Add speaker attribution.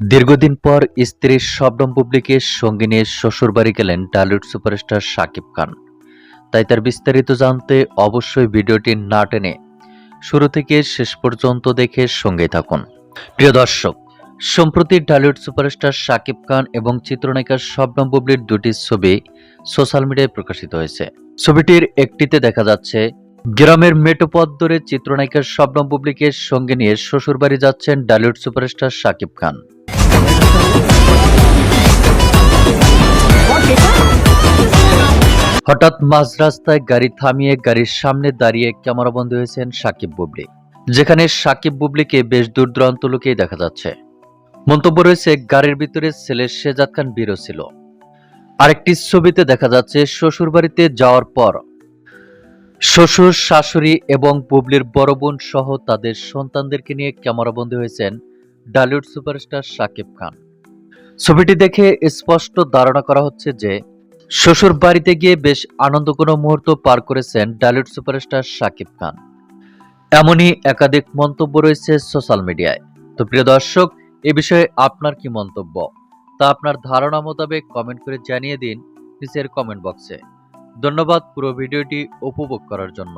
Speaker 1: দীর্ঘদিন পর স্ত্রীর শবনম বুবলিকে সঙ্গে নিয়ে শ্বশুরবাড়ি গেলেন টলিউড সুপারস্টার শাকিব খান। তাই তার বিস্তারিত জানতে অবশ্যই ভিডিওটি না টেনে শুরু থেকে শেষ পর্যন্ত দেখে সঙ্গে থাকুন। প্রিয় দর্শক, সম্প্রতি টলিউড সুপারস্টার শাকিব খান এবং চিত্রনায়িকা শবনম বুবলির দুটি ছবি সোশ্যাল মিডিয়ায় প্রকাশিত হয়েছে। ছবিটির একটিতে দেখা যাচ্ছে, গ্রামের মেটোপথ ধরে চিত্রনায়িকা শবনম বুবলিকে সঙ্গে নিয়ে শ্বশুরবাড়ি যাচ্ছেন টলিউড সুপারস্টার শাকিব খান। হঠাৎ মাঝ রাস্তায় গাড়ি থামিয়ে গাড়ির সামনে দাঁড়িয়ে ক্যামেরাবন্দি হয়েছেন সাকিব বুবলি। যেখানে সাকিব বুবলিকে বেশ দূর দূরান্ত লোকেই দেখা যাচ্ছে। মন্তব্য রয়েছে, গাড়ির ভিতরে ছেলে শেজাদ খান বীরও ছিল। আরেকটি ছবিতে দেখা যাচ্ছে শ্বশুর বাড়িতে যাওয়ার পর শ্বশুর, শাশুড়ি এবং বুবলির বড় বোন সহ তাদের সন্তানদেরকে নিয়ে ক্যামেরাবন্দি হয়েছেন ডালিউড সুপারস্টার শাকিব খান। ছবিটি দেখে স্পষ্ট ধারণা করা হচ্ছে যে শ্বশুর বাড়িতে গিয়ে বেশ আনন্দ কোনো মুহূর্ত পার করেছেন ডালিউড সুপারস্টার শাকিব খান। এমনই একাধিক মন্তব্য রয়েছে সোশ্যাল মিডিয়ায়। তো প্রিয় দর্শক, এ বিষয়ে আপনার কি মন্তব্য? তা আপনার ধারণা মোতাবেক কমেন্ট করে জানিয়ে দিন নিচের কমেন্ট বক্সে। ধন্যবাদ পুরো ভিডিওটি উপভোগ করার জন্য।